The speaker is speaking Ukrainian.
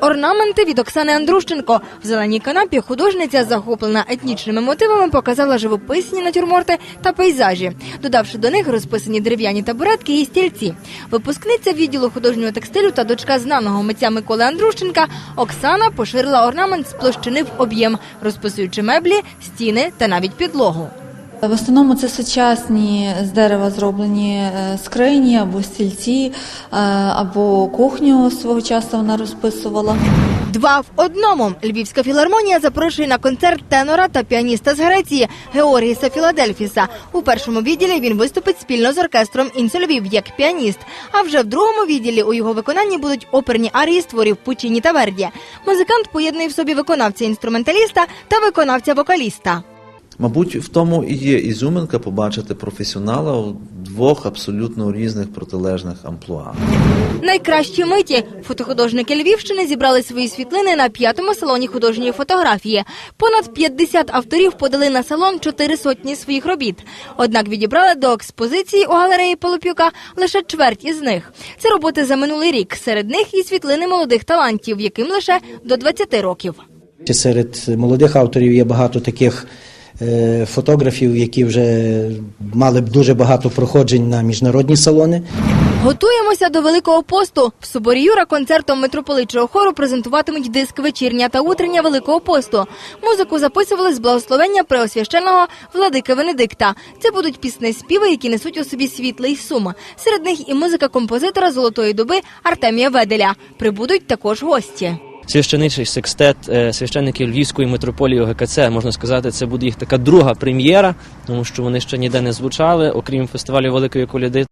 орнаменти від Оксани Андрущенко. В зеленій канапі художниця, захоплена етнічними мотивами, показала живописні натюрморти та пейзажі, додавши до них розписані дерев'яні табуретки і стільці. Випускниця відділу художнього текстилю та дочка знаного митця Миколи Андрущенка Оксана поширила орнамент з площини в об'єм, розписуючи меблі, стіни та навіть підлогу. В основному це сучасні з дерева зроблені е, скрині або стільці, е, або кухню свого часу вона розписувала. Два в одному. Львівська філармонія запрошує на концерт тенора та піаніста з Греції Георгіса Філадельфіса. У першому відділі він виступить спільно з оркестром «Інсо Львів» як піаніст. А вже в другому відділі у його виконанні будуть оперні арії з творів Пучіні та Верді. Музикант поєднує в собі виконавця-інструменталіста та виконавця-вокаліста. Мабуть, в тому і є ізюминка побачити професіонала у двох абсолютно різних протилежних амплуа. Найкращі миті фотохудожники Львівщини зібрали свої світлини на п'ятому салоні художньої фотографії. Понад 50 авторів подали на салон чотири сотні своїх робіт. Однак відібрали до експозиції у галереї Полопюка лише чверть із них. Це роботи за минулий рік. Серед них і світлини молодих талантів, яким лише до 20 років. Серед молодих авторів є багато таких фотографів, які вже мали б дуже багато проходжень на міжнародні салони. Готуємося до Великого посту. В соборі Юра концертом митрополитчого хору презентуватимуть диск вечірня та утрення Великого посту. Музику записували з благословення преосвященого владики Венедикта. Це будуть пісні співи, які несуть у собі світлий сум. Серед них і музика композитора золотої доби Артемія Веделя. Прибудуть також гості. Священичий секстет священиків священників Львівської митрополії ОГКЦ. Можна сказати, це буде їх така друга прем'єра, тому що вони ще ніде не звучали, окрім фестивалю Великої Коляди.